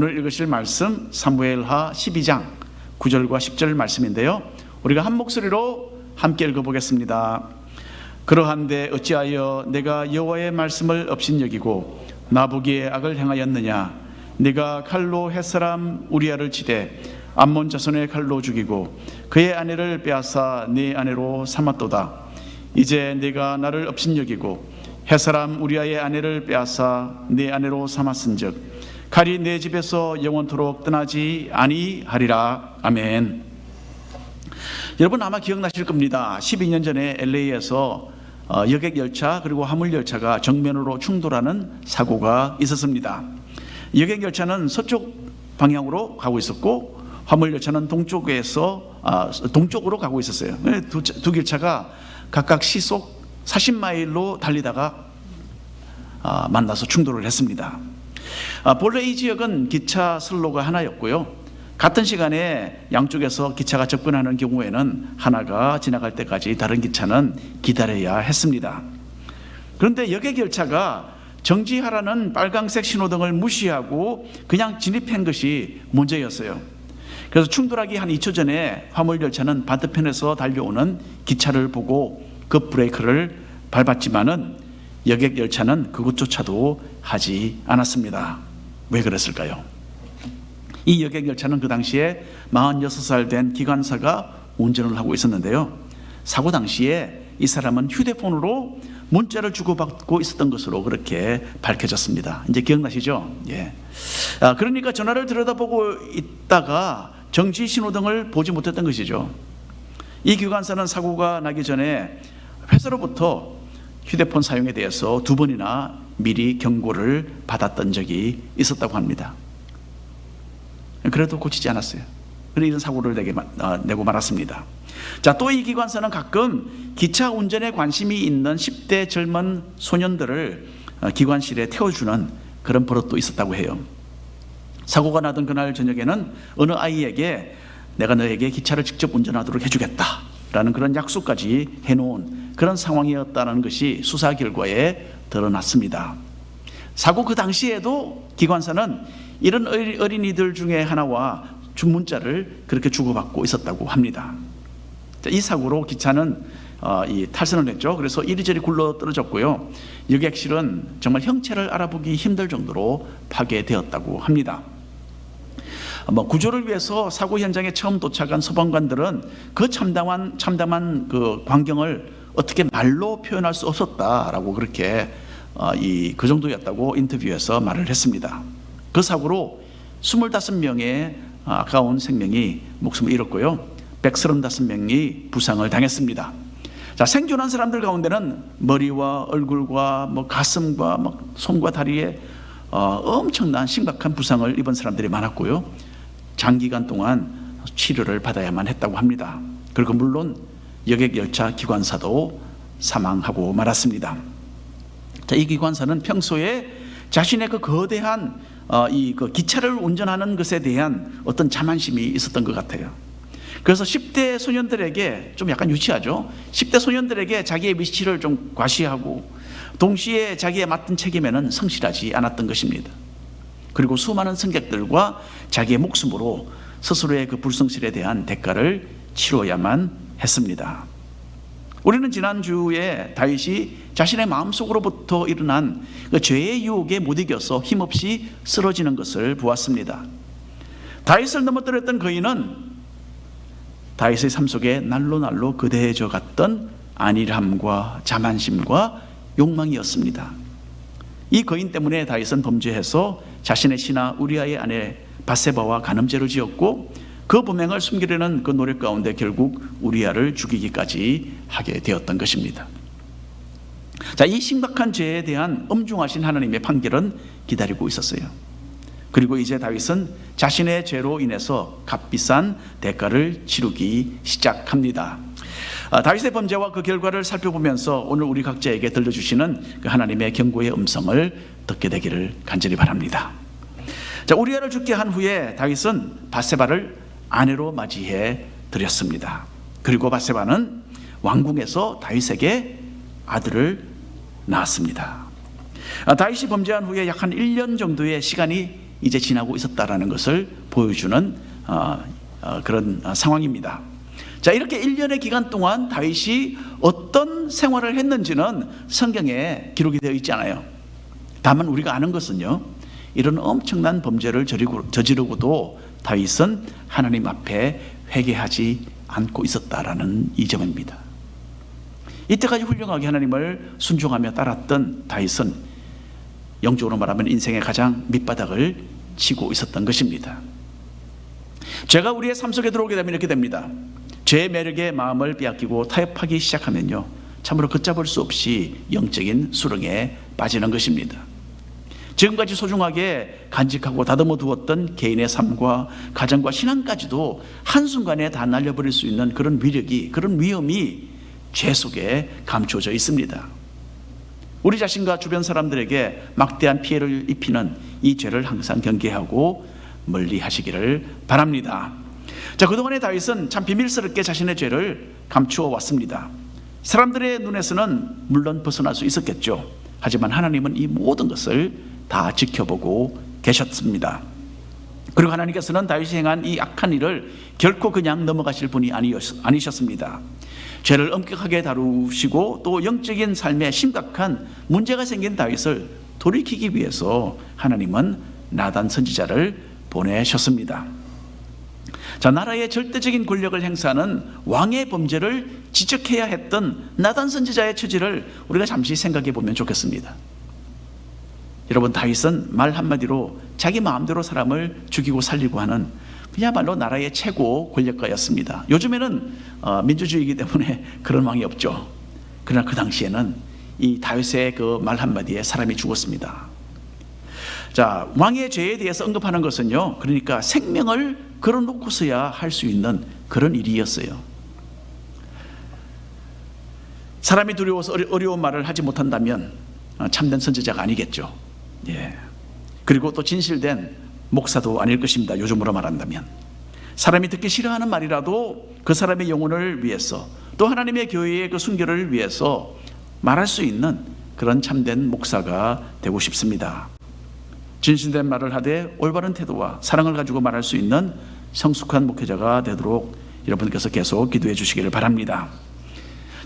오늘 읽으실 말씀 사무엘하 12장 9절과 10절 말씀인데요. 우리가 한 목소리로 함께 읽어보겠습니다. 그러한데 어찌하여 내가 여호와의 말씀을 업신여기고 나보기에 악을 행하였느냐? 네가 칼로 햇사람 우리아를 치되 암몬 자손의 칼로 죽이고 그의 아내를 빼앗아 네 아내로 삼았도다. 이제 네가 나를 업신여기고 햇사람 우리아의 아내를 빼앗아 네 아내로 삼았은즉 칼이 내 집에서 영원토록 떠나지 아니하리라. 아멘. 여러분 아마 기억나실 겁니다. 12년 전에 LA에서 어, 여객 열차 그리고 화물 열차가 정면으로 충돌하는 사고가 있었습니다. 여객 열차는 서쪽 방향으로 가고 있었고 화물 열차는 동쪽에서 아, 동쪽으로 가고 있었어요. 두, 두 길차가 각각 시속 40마일로 달리다가 아, 만나서 충돌을 했습니다. 아, 본래 이 지역은 기차 선로가 하나였고요. 같은 시간에 양쪽에서 기차가 접근하는 경우에는 하나가 지나갈 때까지 다른 기차는 기다려야 했습니다. 그런데 여객 열차가 정지하라는 빨강색 신호등을 무시하고 그냥 진입한 것이 문제였어요. 그래서 충돌하기 한 2초 전에 화물 열차는 반대편에서 달려오는 기차를 보고 급 브레이크를 밟았지만은 여객 열차는 그것조차도 하지 않았습니다. 왜 그랬을까요? 이 여객 열차는 그 당시에 46살 된 기관사가 운전을 하고 있었는데요. 사고 당시에 이 사람은 휴대폰으로 문자를 주고받고 있었던 것으로 그렇게 밝혀졌습니다. 이제 기억나시죠? 예. 아, 그러니까 전화를 들여다보고 있다가 정지 신호등을 보지 못했던 것이죠. 이 기관사는 사고가 나기 전에 회사로부터 휴대폰 사용에 대해서 두 번이나 미리 경고를 받았던 적이 있었다고 합니다. 그래도 고치지 않았어요. 그래서 이런 사고를 내게, 어, 내고 말았습니다. 자, 또 이 기관사는 가끔 기차 운전에 관심이 있는 10대 젊은 소년들을 어, 기관실에 태워주는 그런 버릇도 있었다고 해요. 사고가 나던 그날 저녁에는 어느 아이에게 내가 너에게 기차를 직접 운전하도록 해주겠다. 라는 그런 약속까지 해놓은 그런 상황이었다는 것이 수사 결과에 드러났습니다. 사고 그 당시에도 기관사는 이런 어린이들 중에 하나와 주문자를 그렇게 주고받고 있었다고 합니다. 이 사고로 기차는 어, 이 탈선을 했죠. 그래서 이리저리 굴러 떨어졌고요. 여객실은 정말 형체를 알아보기 힘들 정도로 파괴되었다고 합니다. 뭐 구조를 위해서 사고 현장에 처음 도착한 소방관들은 그 참담한 참담한 그 광경을 어떻게 말로 표현할 수 없었다라고 그렇게 어, 이그 정도였다고 인터뷰에서 말을 했습니다. 그 사고로 25명의 아까운 생명이 목숨을 잃었고요. 135명이 부상을 당했습니다. 자, 생존한 사람들 가운데는 머리와 얼굴과 뭐 가슴과 막 손과 다리에 어, 엄청난 심각한 부상을 입은 사람들이 많았고요. 장기간 동안 치료를 받아야만 했다고 합니다. 그리고 물론 여객 열차 기관사도 사망하고 말았습니다. 자, 이 기관사는 평소에 자신의 그 거대한 어, 이그 기차를 운전하는 것에 대한 어떤 자만심이 있었던 것 같아요. 그래서 10대 소년들에게 좀 약간 유치하죠. 10대 소년들에게 자기의 미치를 좀 과시하고 동시에 자기의 맡은 책임에는 성실하지 않았던 것입니다. 그리고 수많은 승객들과 자기의 목숨으로 스스로의 그 불성실에 대한 대가를 치러야만 했습니다. 우리는 지난주에 다윗이 자신의 마음속으로부터 일어난 그 죄의 유혹에 못 이겨서 힘없이 쓰러지는 것을 보았습니다. 다윗을 넘어뜨렸던 거인은 다윗의 삶 속에 날로 날로 그대해져 갔던 안일함과 자만심과 욕망이었습니다. 이 거인 때문에 다윗은 범죄해서 자신의 신하 우리아의 아내 바세바와 간음죄를 지었고 그 범행을 숨기려는 그 노력 가운데 결국 우리아를 죽이기까지 하게 되었던 것입니다. 자, 이 심각한 죄에 대한 엄중하신 하나님의 판결은 기다리고 있었어요. 그리고 이제 다윗은 자신의 죄로 인해서 값비싼 대가를 치르기 시작합니다. 아, 다윗의 범죄와 그 결과를 살펴보면서 오늘 우리 각자에게 들려주시는 그 하나님의 경고의 음성을 듣게 되기를 간절히 바랍니다. 자, 우리아를 죽게 한 후에 다윗은 바세바를 아내로 맞이해 드렸습니다. 그리고 바세바는 왕궁에서 다윗에게 아들을 낳았습니다. 아, 다윗이 범죄한 후에 약 한 1년 정도의 시간이 이제 지나고 있었다라는 것을 보여주는 어, 어, 그런 어, 상황입니다. 자, 이렇게 1년의 기간 동안 다윗이 어떤 생활을 했는지는 성경에 기록이 되어 있지 않아요. 다만 우리가 아는 것은요. 이런 엄청난 범죄를 저지르고, 저지르고도 다윗은 하나님 앞에 회개하지 않고 있었다라는 이 점입니다. 이때까지 훌륭하게 하나님을 순종하며 따랐던 다윗은 영적으로 말하면 인생의 가장 밑바닥을 치고 있었던 것입니다. 죄가 우리의 삶 속에 들어오게 되면 이렇게 됩니다. 죄의 매력에 마음을 빼앗기고 타협하기 시작하면요. 참으로 걷잡을 수 없이 영적인 수렁에 빠지는 것입니다. 지금까지 소중하게 간직하고 다듬어 두었던 개인의 삶과 가정과 신앙까지도 한순간에 다 날려버릴 수 있는 그런 위력이, 그런 위험이 죄 속에 감춰져 있습니다. 우리 자신과 주변 사람들에게 막대한 피해를 입히는 이 죄를 항상 경계하고 멀리 하시기를 바랍니다. 자, 그동안의 다윗은 참 비밀스럽게 자신의 죄를 감추어 왔습니다. 사람들의 눈에서는 물론 벗어날 수 있었겠죠. 하지만 하나님은 이 모든 것을 다 지켜보고 계셨습니다. 그리고 하나님께서는 다윗이 행한 이 악한 일을 결코 그냥 넘어가실 분이 아니셨습니다. 죄를 엄격하게 다루시고 또 영적인 삶에 심각한 문제가 생긴 다윗을 돌이키기 위해서 하나님은 나단 선지자를 보내셨습니다. 자, 나라의 절대적인 권력을 행사하는 왕의 범죄를 지적해야 했던 나단 선지자의 처지를 우리가 잠시 생각해 보면 좋겠습니다. 여러분 다윗은 말 한마디로 자기 마음대로 사람을 죽이고 살리고 하는 그야말로 나라의 최고 권력가였습니다. 요즘에는 어, 민주주의이기 때문에 그런 왕이 없죠. 그러나 그 당시에는 이 다윗의 그 말 한마디에 사람이 죽었습니다. 자, 왕의 죄에 대해서 언급하는 것은요. 그러니까 생명을 걸어놓고서야 할 수 있는 그런 일이었어요. 사람이 두려워서 어려운 말을 하지 못한다면 어, 참된 선지자가 아니겠죠. 예. 그리고 또 진실된 목사도 아닐 것입니다. 요즘으로 말한다면. 사람이 듣기 싫어하는 말이라도 그 사람의 영혼을 위해서 또 하나님의 교회의 그 순결을 위해서 말할 수 있는 그런 참된 목사가 되고 싶습니다. 진실된 말을 하되 올바른 태도와 사랑을 가지고 말할 수 있는 성숙한 목회자가 되도록 여러분께서 계속 기도해 주시기를 바랍니다.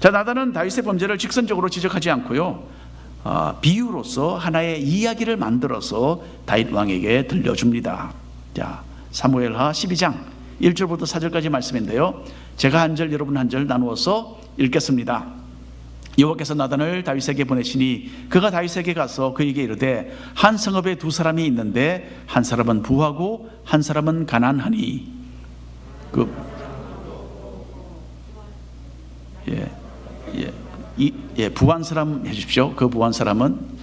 자, 나단은 다윗의 범죄를 직선적으로 지적하지 않고요. 어, 비유로서 하나의 이야기를 만들어서 다윗 왕에게 들려줍니다. 자, 사무엘하 12장 1절부터 4절까지 말씀인데요. 제가 한 절 여러분 한 절 나누어서 읽겠습니다. 여호와께서 나단을 다윗에게 보내시니 그가 다윗에게 가서 그에게 이르되 한 성읍에 두 사람이 있는데 한 사람은 부하고 한 사람은 가난하니 그 예, 예. 이, 예, 부한 사람 해주십시오. 그 부한 사람은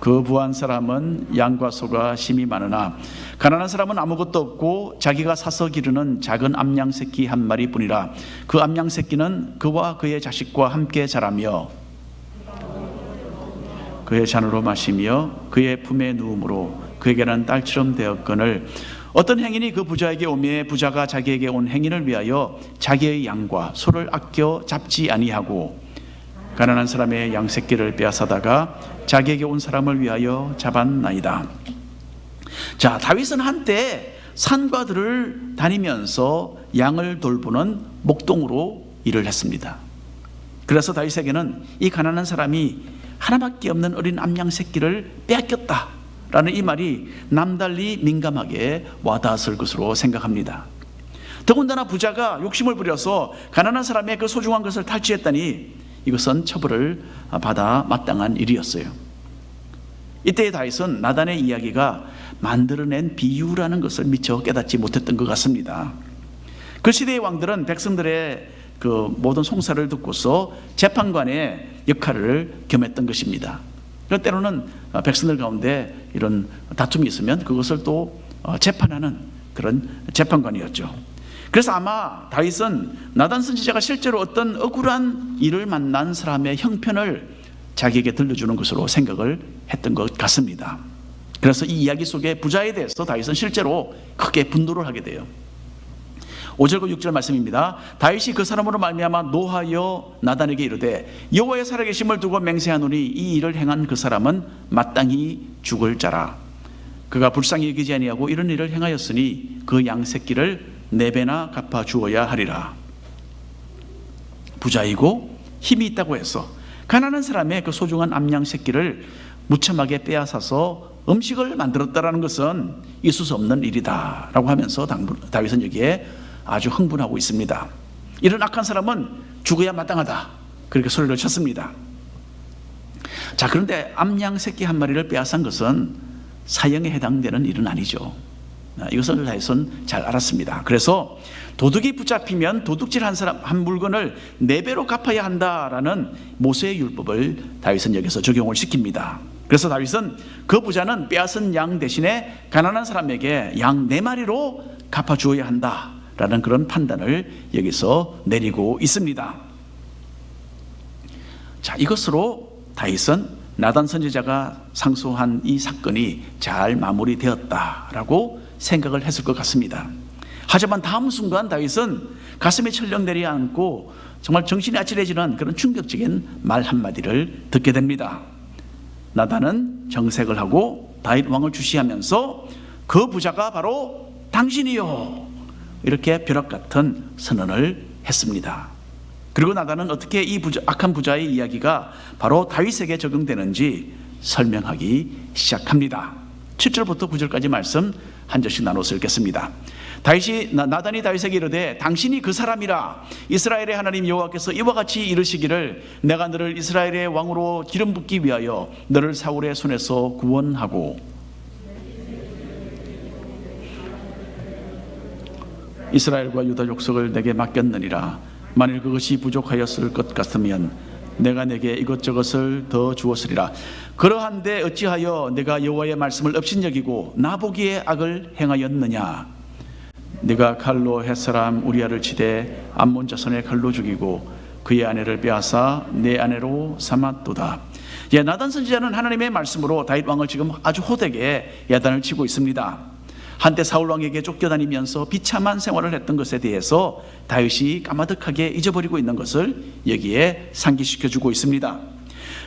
그 부한 사람은 양과 소가 심이 많으나 가난한 사람은 아무것도 없고 자기가 사서 기르는 작은 암양 새끼 한 마리뿐이라 그 암양 새끼는 그와 그의 자식과 함께 자라며 그의 잔으로 마시며 그의 품에 누움으로 그에게는 딸처럼 되었거늘 어떤 행인이 그 부자에게 오매 부자가 자기에게 온 행인을 위하여 자기의 양과 소를 아껴 잡지 아니하고 가난한 사람의 양새끼를 빼앗아다가 자기에게 온 사람을 위하여 잡았나이다. 자, 다윗은 한때 산과 들을 다니면서 양을 돌보는 목동으로 일을 했습니다. 그래서 다윗에게는 이 가난한 사람이 하나밖에 없는 어린 암양 새끼를 빼앗겼다. 라는 이 말이 남달리 민감하게 와닿았을 것으로 생각합니다. 더군다나 부자가 욕심을 부려서 가난한 사람의 그 소중한 것을 탈취했다니 이것은 처벌을 받아 마땅한 일이었어요. 이때 다윗은 나단의 이야기가 만들어낸 비유라는 것을 미처 깨닫지 못했던 것 같습니다. 그 시대의 왕들은 백성들의 그 모든 송사를 듣고서 재판관의 역할을 겸했던 것입니다. 때로는 백성들 가운데 이런 다툼이 있으면 그것을 또 재판하는 그런 재판관이었죠. 그래서 아마 다윗은 나단 선지자가 실제로 어떤 억울한 일을 만난 사람의 형편을 자기에게 들려주는 것으로 생각을 했던 것 같습니다. 그래서 이 이야기 속에 부자에 대해서 다윗은 실제로 크게 분노를 하게 돼요. 5절과 6절 말씀입니다. 다윗이 그 사람으로 말미암아 노하여 나단에게 이르되 여호와의 살아계심을 두고 맹세하노니 이 일을 행한 그 사람은 마땅히 죽을 자라. 그가 불쌍히 여기지 아니하고 이런 일을 행하였으니 그 양 새끼를 네 배나 갚아 주어야 하리라. 부자이고 힘이 있다고 해서 가난한 사람의 그 소중한 암양 새끼를 무참하게 빼앗아서 음식을 만들었다라는 것은 있을 수 없는 일이다라고 하면서 다윗은 여기에 아주 흥분하고 있습니다. 이런 악한 사람은 죽어야 마땅하다. 그렇게 소리를 쳤습니다. 자, 그런데 암양 새끼 한 마리를 빼앗은 것은 사형에 해당되는 일은 아니죠. 아, 이것을 다윗은 잘 알았습니다. 그래서 도둑이 붙잡히면 도둑질 한 사람 한 물건을 네 배로 갚아야 한다라는 모세의 율법을 다윗은 여기서 적용을 시킵니다. 그래서 다윗은 그 부자는 빼앗은 양 대신에 가난한 사람에게 양 네 마리로 갚아 주어야 한다라는 그런 판단을 여기서 내리고 있습니다. 자, 이것으로 다윗은 나단 선지자가 상소한 이 사건이 잘 마무리되었다라고 생각을 했을 것 같습니다. 하지만 다음 순간 다윗은 가슴에 철렁 내려앉고 정말 정신이 아찔해지는 그런 충격적인 말 한마디를 듣게 됩니다. 나단은 정색을 하고 다윗 왕을 주시하면서 그 부자가 바로 당신이요. 이렇게 벼락 같은 선언을 했습니다. 그리고 나단은 어떻게 이 부자, 악한 부자의 이야기가 바로 다윗에게 적용되는지 설명하기 시작합니다. 7절부터 9절까지 말씀 한 절씩 나눠서 읽겠습니다. 다윗이 나단이 다윗에게 이르되 당신이 그 사람이라 이스라엘의 하나님 여호와께서 이와 같이 이르시기를 내가 너를 이스라엘의 왕으로 기름 붓기 위하여 너를 사울의 손에서 구원하고 이스라엘과 유다 족속을 내게 맡겼느니라 만일 그것이 부족하였을 것 같으면 내가 내게 이것저것을 더 주었으리라. 그러한데 어찌하여 내가 여호와의 말씀을 업신여기고 나보기에 악을 행하였느냐? 네가 칼로 햇사람 우리아를 치되 암몬 자손의 칼로 죽이고 그의 아내를 빼앗아 내 아내로 삼았도다. 예, 나단 선지자는 하나님의 말씀으로 다윗 왕을 지금 아주 호되게 야단을 치고 있습니다. 한때 사울 왕에게 쫓겨다니면서 비참한 생활을 했던 것에 대해서 다윗이 까마득하게 잊어버리고 있는 것을 여기에 상기시켜 주고 있습니다.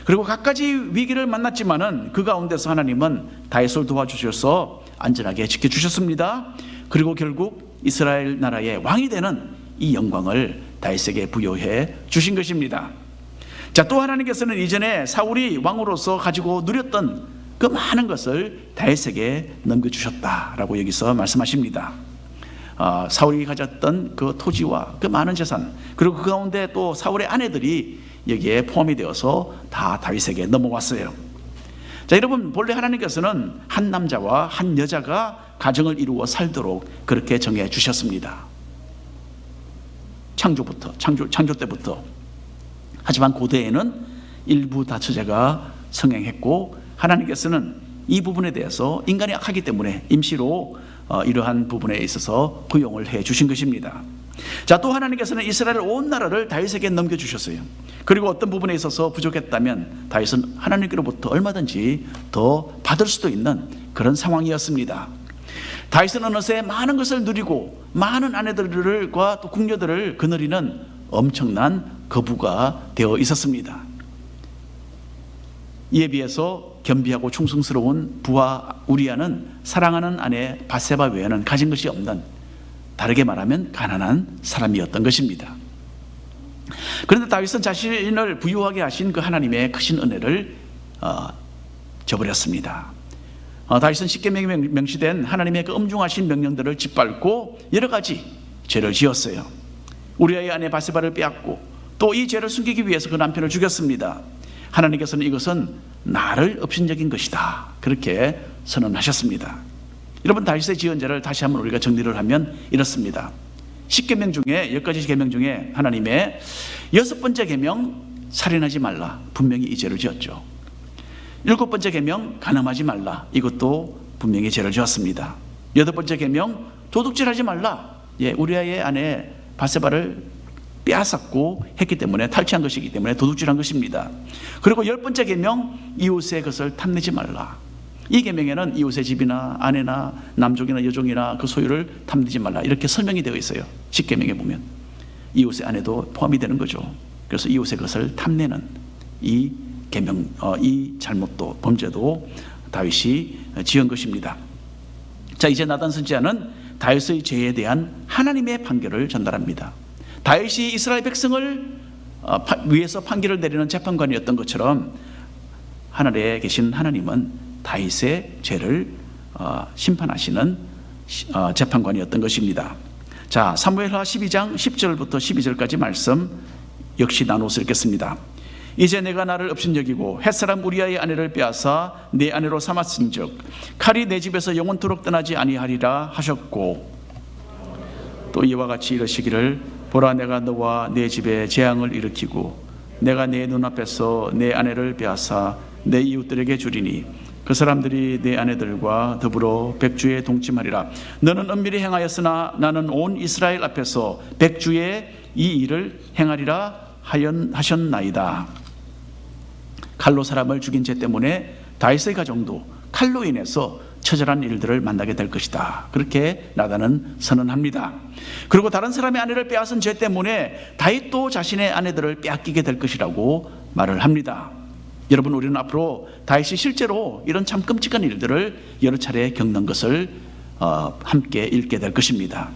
그리고 갖가지 위기를 만났지만은 그 가운데서 하나님은 다윗을 도와주셔서 안전하게 지켜주셨습니다. 그리고 결국 이스라엘 나라의 왕이 되는 이 영광을 다윗에게 부여해 주신 것입니다. 자, 또 하나님께서는 이전에 사울이 왕으로서 가지고 누렸던 그 많은 것을 다윗에게 넘겨주셨다라고 여기서 말씀하십니다. 어, 사울이 가졌던 그 토지와 그 많은 재산 그리고 그 가운데 또 사울의 아내들이 여기에 포함이 되어서 다 다윗에게 넘어왔어요. 자 여러분 본래 하나님께서는 한 남자와 한 여자가 가정을 이루어 살도록 그렇게 정해 주셨습니다. 창조부터 창조 창조 때부터 하지만 고대에는 일부 다처제가 성행했고 하나님께서는 이 부분에 대해서 인간이 악하기 때문에 임시로 어, 이러한 부분에 있어서 허용을 해 주신 것입니다. 자, 또 하나님께서는 이스라엘 온 나라를 다윗에게 넘겨 주셨어요. 그리고 어떤 부분에 있어서 부족했다면 다윗은 하나님께로부터 얼마든지 더 받을 수도 있는 그런 상황이었습니다. 다윗은 어느새 많은 것을 누리고 많은 아내들과 또 궁녀들을 거느리는 엄청난 거부가 되어 있었습니다. 이에 비해서 겸비하고 충성스러운 부하 우리아는 사랑하는 아내 바세바 외에는 가진 것이 없는 다르게 말하면 가난한 사람이었던 것입니다. 그런데 다윗은 자신을 부유하게 하신 그 하나님의 크신 은혜를 어, 저버렸습니다. 어, 다윗은 십계명에 명시된 하나님의 그 엄중하신 명령들을 짓밟고 여러 가지 죄를 지었어요. 우리아의 아내 바세바를 빼앗고 또 이 죄를 숨기기 위해서 그 남편을 죽였습니다. 하나님께서는 이것은 나를 업신적인 것이다. 그렇게 선언하셨습니다. 여러분 다윗의 지은 죄를 다시 한번 우리가 정리를 하면 이렇습니다. 10계명 중에 10가지 계명 중에 하나님의 여섯 번째 계명 살인하지 말라. 분명히 이 죄를 지었죠. 일곱 번째 계명 가늠하지 말라. 이것도 분명히 죄를 지었습니다. 여덟 번째 계명 도둑질하지 말라. 예, 우리아의 아내 바세바를 빼앗았고 했기 때문에 탈취한 것이기 때문에 도둑질한 것입니다. 그리고 열 번째 계명 이웃의 것을 탐내지 말라. 이 계명에는 이웃의 집이나 아내나 남종이나 여종이나 그 소유를 탐내지 말라 이렇게 설명이 되어 있어요. 10계명에 보면 이웃의 아내도 포함이 되는 거죠. 그래서 이웃의 것을 탐내는 이 계명 어, 이 잘못도 범죄도 다윗이 지은 것입니다. 자 이제 나단 선지자는 다윗의 죄에 대한 하나님의 판결을 전달합니다. 다윗이 이스라엘 백성을 어, 파- 위해서 판결을 내리는 재판관이었던 것처럼 하늘에 계신 하나님은 다윗의 죄를 어, 심판하시는 시- 어, 재판관이었던 것입니다. 자 사무엘하 12장 10절부터 12절까지 말씀 역시 나누어서 읽겠습니다. 이제 내가 나를 업신여기고 햇사람 우리아의 아내를 빼앗아 내 아내로 삼았은즉 칼이 내 집에서 영원토록 떠나지 아니하리라 하셨고 또 이와 같이 이르시기를 보라 내가 너와 내 집에 재앙을 일으키고 내가 내 눈앞에서 내 아내를 빼앗아 내 이웃들에게 주리니 그 사람들이 내 아내들과 더불어 백주에 동침하리라 너는 은밀히 행하였으나 나는 온 이스라엘 앞에서 백주에 이 일을 행하리라 하셨나이다 칼로 사람을 죽인 죄 때문에 다윗의 가정도 칼로 인해서 처절한 일들을 만나게 될 것이다. 그렇게 나단은 선언합니다. 그리고 다른 사람의 아내를 빼앗은 죄 때문에 다윗도 자신의 아내들을 빼앗기게 될 것이라고 말을 합니다. 여러분 우리는 앞으로 다윗이 실제로 이런 참 끔찍한 일들을 여러 차례 겪는 것을 어, 함께 읽게 될 것입니다.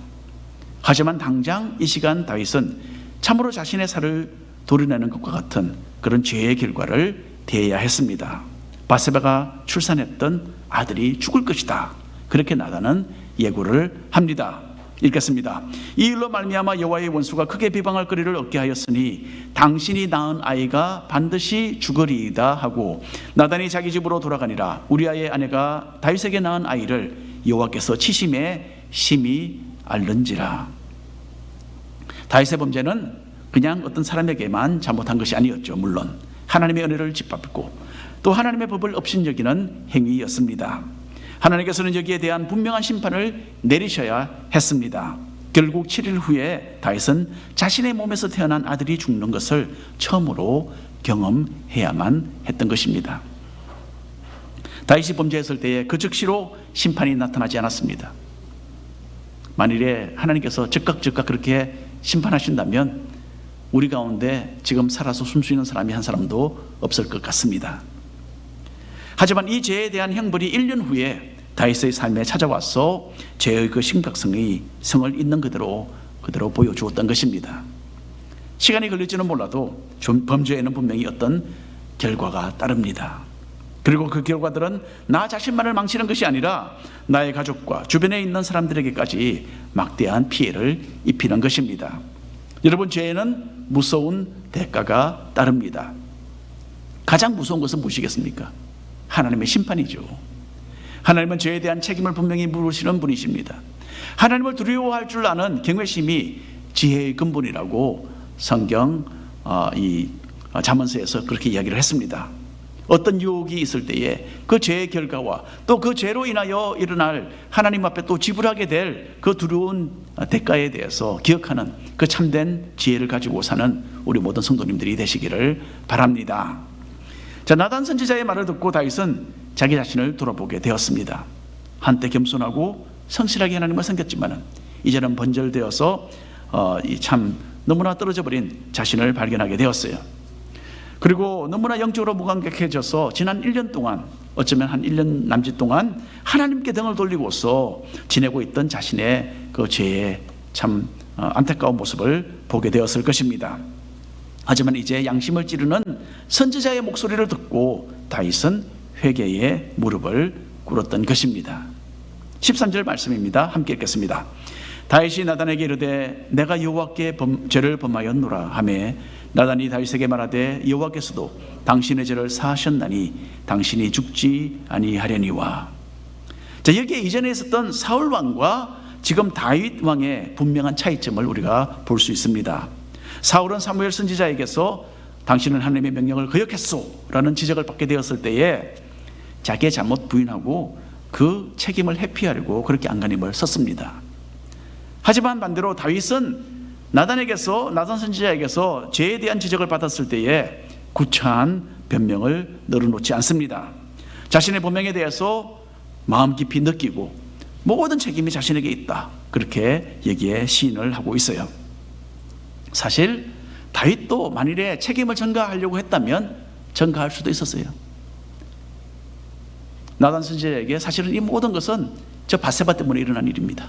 하지만 당장 이 시간 다윗은 참으로 자신의 살을 도려내는 것과 같은 그런 죄의 결과를 대해야 했습니다. 바세바가 출산했던 아들이 죽을 것이다. 그렇게 나다는 예고를 합니다. 읽겠습니다. 이 일로 말미암아 여호와의 원수가 크게 비방할 거리를 얻게 하였으니 당신이 낳은 아이가 반드시 죽으리이다 하고 나단이 자기 집으로 돌아가니라 우리아의 아내가 다윗에게 낳은 아이를 여호와께서 치심에 심히 알른지라. 다윗의 범죄는 그냥 어떤 사람에게만 잘못한 것이 아니었죠. 물론 하나님의 은혜를 짓밟고 또 하나님의 법을 업신여기는 행위였습니다. 하나님께서는 여기에 대한 분명한 심판을 내리셔야 했습니다. 결국 7일 후에 다윗은 자신의 몸에서 태어난 아들이 죽는 것을 처음으로 경험해야만 했던 것입니다. 다윗이 범죄했을 때에 그 즉시로 심판이 나타나지 않았습니다. 만일에 하나님께서 즉각 즉각 그렇게 심판하신다면 우리 가운데 지금 살아서 숨 쉬는 사람이 한 사람도 없을 것 같습니다. 하지만 이 죄에 대한 형벌이 1년 후에 다윗의 삶에 찾아와서 죄의 그 심각성이 성을 있는 그대로 그대로 보여주었던 것입니다. 시간이 걸릴지는 몰라도 좀 범죄에는 분명히 어떤 결과가 따릅니다. 그리고 그 결과들은 나 자신만을 망치는 것이 아니라 나의 가족과 주변에 있는 사람들에게까지 막대한 피해를 입히는 것입니다. 여러분 죄에는 무서운 대가가 따릅니다. 가장 무서운 것은 무엇이겠습니까? 하나님의 심판이죠. 하나님은 죄에 대한 책임을 분명히 물으시는 분이십니다. 하나님을 두려워할 줄 아는 경외심이 지혜의 근본이라고 성경 어, 이 잠언서에서 그렇게 이야기를 했습니다. 어떤 유혹이 있을 때에 그 죄의 결과와 또 그 죄로 인하여 일어날 하나님 앞에 또 지불하게 될 그 두려운 대가에 대해서 기억하는 그 참된 지혜를 가지고 사는 우리 모든 성도님들이 되시기를 바랍니다. 자, 나단 선지자의 말을 듣고 다윗은 자기 자신을 돌아보게 되었습니다. 한때 겸손하고 성실하게 하나님을 섬겼지만은 이제는 번절되어서 어, 이참 너무나 떨어져 버린 자신을 발견하게 되었어요. 그리고 너무나 영적으로 무감각해져서 지난 1년 동안 어쩌면 한 1년 남짓 동안 하나님께 등을 돌리고서 지내고 있던 자신의 그 죄의 참 어, 안타까운 모습을 보게 되었을 것입니다. 하지만 이제 양심을 찌르는 선지자의 목소리를 듣고 다윗은 회개의 무릎을 꿇었던 것입니다. 13절 말씀입니다. 함께 읽겠습니다. 다윗이 나단에게 이르되 내가 여호와께 범, 죄를 범하였노라 하매 나단이 다윗에게 말하되 여호와께서도 당신의 죄를 사하셨나니 당신이 죽지 아니하려니와 자 여기에 이전에 있었던 사울 왕과 지금 다윗 왕의 분명한 차이점을 우리가 볼 수 있습니다. 사울은 사무엘 선지자에게서 당신은 하나님의 명령을 거역했소라는 지적을 받게 되었을 때에 자기의 잘못 부인하고 그 책임을 회피하려고 그렇게 안간힘을 썼습니다. 하지만 반대로 다윗은 나단에게서 나단 선지자에게서 죄에 대한 지적을 받았을 때에 구차한 변명을 늘어놓지 않습니다. 자신의 본명에 대해서 마음 깊이 느끼고 모든 책임이 자신에게 있다. 그렇게 여기에 시인을 하고 있어요. 사실 다윗도 만일에 책임을 전가하려고 했다면 전가할 수도 있었어요. 나단 선지자에게 사실은 이 모든 것은 저 바세바 때문에 일어난 일입니다.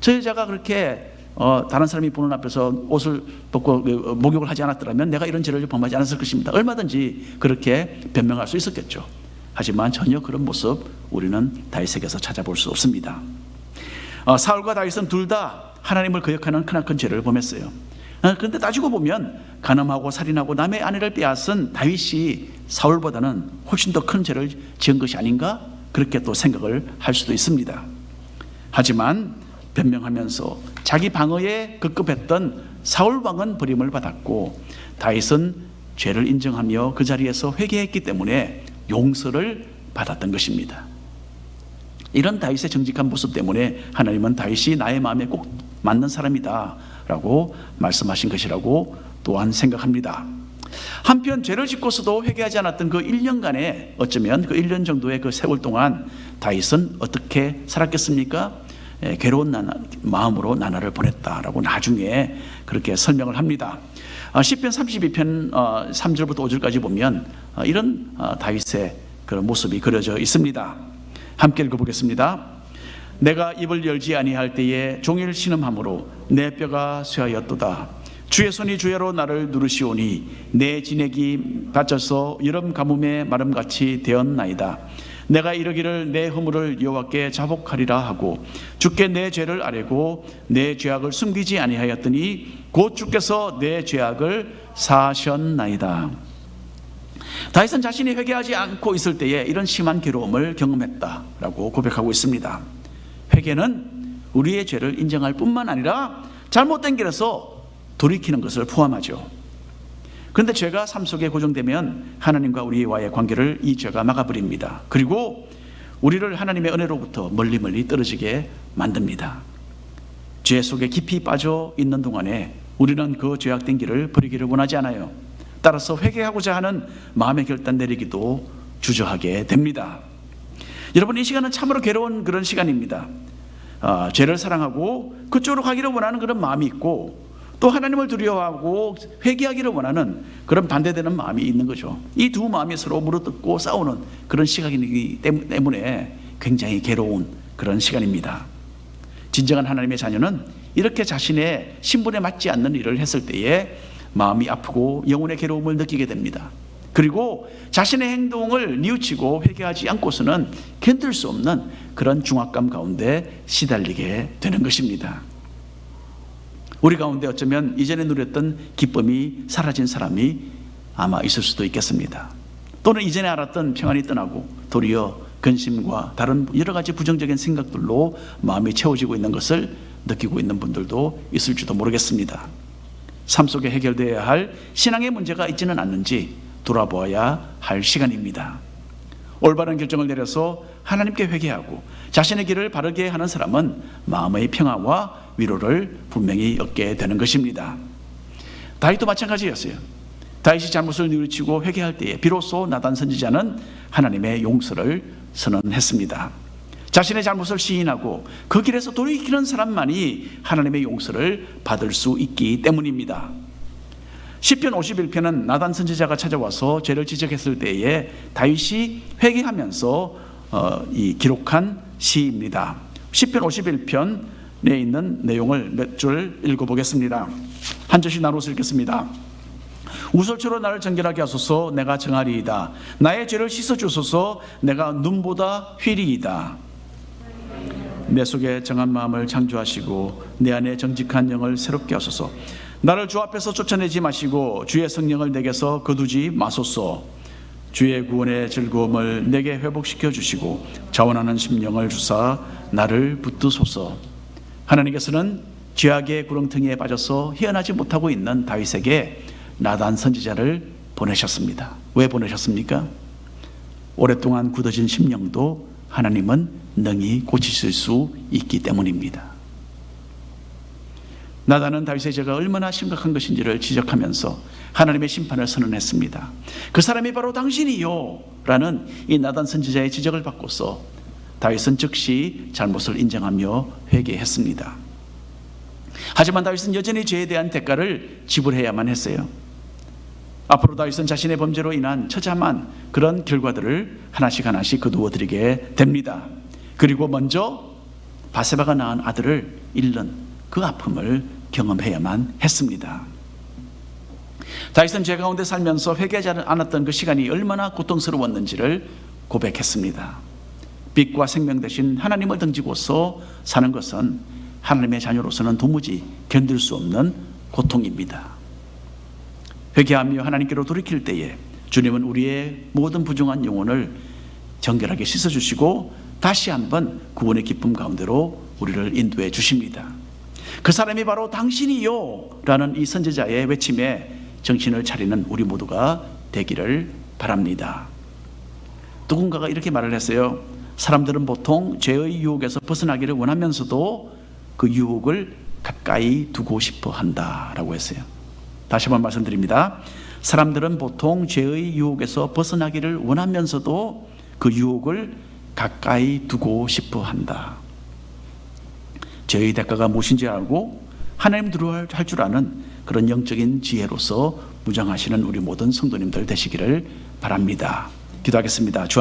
저 여자가 그렇게 어, 다른 사람이 보는 앞에서 옷을 벗고 그, 어, 목욕을 하지 않았더라면 내가 이런 죄를 범하지 않았을 것입니다. 얼마든지 그렇게 변명할 수 있었겠죠. 하지만 전혀 그런 모습 우리는 다윗에게서 찾아볼 수 없습니다. 어, 사울과 다윗은 둘 다 하나님을 거역하는 크나큰 죄를 범했어요. 어, 그런데 따지고 보면 간음하고 살인하고 남의 아내를 빼앗은 다윗이 사울보다는 훨씬 더 큰 죄를 지은 것이 아닌가 그렇게 또 생각을 할 수도 있습니다. 하지만 변명하면서 자기 방어에 급급했던 사울 왕은 버림을 받았고 다윗은 죄를 인정하며 그 자리에서 회개했기 때문에 용서를 받았던 것입니다. 이런 다윗의 정직한 모습 때문에 하나님은 다윗이 나의 마음에 꼭 맞는 사람이다 라고 말씀하신 것이라고 또한 생각합니다. 한편 죄를 짓고서도 회개하지 않았던 그 1년간에 어쩌면 그 1년 정도의 그 세월 동안 다윗은 어떻게 살았겠습니까? 예, 괴로운 나나, 마음으로 나날을 보냈다라고 나중에 그렇게 설명을 합니다. 아, 시편 32편 어, 3절부터 5절까지 보면 어, 이런 어, 다윗의 그런 모습이 그려져 있습니다. 함께 읽어보겠습니다. 내가 입을 열지 아니할 때에 종일 신음함으로 내 뼈가 쇠하였도다. 주의 손이 주야로 나를 누르시오니 내 진액이 받쳐서 여름 가뭄의 마름같이 되었나이다. 내가 이르기를 내 허물을 여호와께 자복하리라 하고 주께 내 죄를 아뢰고 내 죄악을 숨기지 아니하였더니 곧 주께서 내 죄악을 사셨나이다. 다윗은 자신이 회개하지 않고 있을 때에 이런 심한 괴로움을 경험했다라고 고백하고 있습니다. 회개는 우리의 죄를 인정할 뿐만 아니라 잘못된 길에서 돌이키는 것을 포함하죠. 그런데 죄가 삶 속에 고정되면 하나님과 우리와의 관계를 이 죄가 막아버립니다. 그리고 우리를 하나님의 은혜로부터 멀리 멀리 떨어지게 만듭니다. 죄 속에 깊이 빠져 있는 동안에 우리는 그 죄악된 길을 버리기를 원하지 않아요. 따라서 회개하고자 하는 마음의 결단 내리기도 주저하게 됩니다. 여러분 이 시간은 참으로 괴로운 그런 시간입니다. 아, 죄를 사랑하고 그쪽으로 가기를 원하는 그런 마음이 있고 또 하나님을 두려워하고 회개하기를 원하는 그런 반대되는 마음이 있는 거죠. 이 두 마음이 서로 물어뜯고 싸우는 그런 시간이기 때문에 굉장히 괴로운 그런 시간입니다. 진정한 하나님의 자녀는 이렇게 자신의 신분에 맞지 않는 일을 했을 때에 마음이 아프고 영혼의 괴로움을 느끼게 됩니다. 그리고 자신의 행동을 뉘우치고 회개하지 않고서는 견딜 수 없는 그런 중압감 가운데 시달리게 되는 것입니다. 우리 가운데 어쩌면 이전에 누렸던 기쁨이 사라진 사람이 아마 있을 수도 있겠습니다. 또는 이전에 알았던 평안이 떠나고 도리어 근심과 다른 여러 가지 부정적인 생각들로 마음이 채워지고 있는 것을 느끼고 있는 분들도 있을지도 모르겠습니다. 삶 속에 해결되어야 할 신앙의 문제가 있지는 않는지 돌아보아야 할 시간입니다. 올바른 결정을 내려서 하나님께 회개하고 자신의 길을 바르게 하는 사람은 마음의 평화와 위로를 분명히 얻게 되는 것입니다. 다윗도 마찬가지였어요. 다윗이 잘못을 뉘우치고 회개할 때에 비로소 나단 선지자는 하나님의 용서를 선언했습니다. 자신의 잘못을 시인하고 그 길에서 돌이키는 사람만이 하나님의 용서를 받을 수 있기 때문입니다. 시편 51편은 나단 선지자가 찾아와서 죄를 지적했을 때에 다윗이 회개하면서 어, 이 기록한 시입니다. 시편 51편에 있는 내용을 몇 줄 읽어보겠습니다. 한 절씩 나눠서 읽겠습니다. 우설초로 나를 정결하게 하소서 내가 정하리이다. 나의 죄를 씻어 주소서 내가 눈보다 휘리이다. 내 속에 정한 마음을 창조하시고 내 안에 정직한 영을 새롭게 하소서. 나를 주 앞에서 쫓아내지 마시고 주의 성령을 내게서 거두지 마소서. 주의 구원의 즐거움을 내게 회복시켜 주시고 자원하는 심령을 주사 나를 붙드소서. 하나님께서는 죄악의 구렁텅이에 빠져서 헤어나지 못하고 있는 다윗에게 나단 선지자를 보내셨습니다. 왜 보내셨습니까? 오랫동안 굳어진 심령도 하나님은 능히 고치실 수 있기 때문입니다. 나단은 다윗의 죄가 얼마나 심각한 것인지를 지적하면서 하나님의 심판을 선언했습니다. 그 사람이 바로 당신이요 라는 이 나단 선지자의 지적을 받고서 다윗은 즉시 잘못을 인정하며 회개했습니다. 하지만 다윗은 여전히 죄에 대한 대가를 지불해야만 했어요. 앞으로 다윗은 자신의 범죄로 인한 처참한 그런 결과들을 하나씩 하나씩 거두어 드리게 됩니다. 그리고 먼저 바세바가 낳은 아들을 잃는 그 아픔을 경험해야만 했습니다. 다윗은 죄 가운데 살면서 회개하지 않았던 그 시간이 얼마나 고통스러웠는지를 고백했습니다. 빛과 생명 대신 하나님을 등지고서 사는 것은 하나님의 자녀로서는 도무지 견딜 수 없는 고통입니다. 회개하며 하나님께로 돌이킬 때에 주님은 우리의 모든 부정한 영혼을 정결하게 씻어주시고 다시 한번 구원의 기쁨 가운데로 우리를 인도해 주십니다. 그 사람이 바로 당신이요 라는 이 선제자의 외침에 정신을 차리는 우리 모두가 되기를 바랍니다. 누군가가 이렇게 말을 했어요. 사람들은 보통 죄의 유혹에서 벗어나기를 원하면서도 그 유혹을 가까이 두고 싶어 한다라고 했어요. 다시 한번 말씀드립니다. 사람들은 보통 죄의 유혹에서 벗어나기를 원하면서도 그 유혹을 가까이 두고 싶어 한다. 죄의 대가가 무엇인지 알고 하나님 두려워할 줄 아는 그런 영적인 지혜로서 무장하시는 우리 모든 성도님들 되시기를 바랍니다. 기도하겠습니다. 주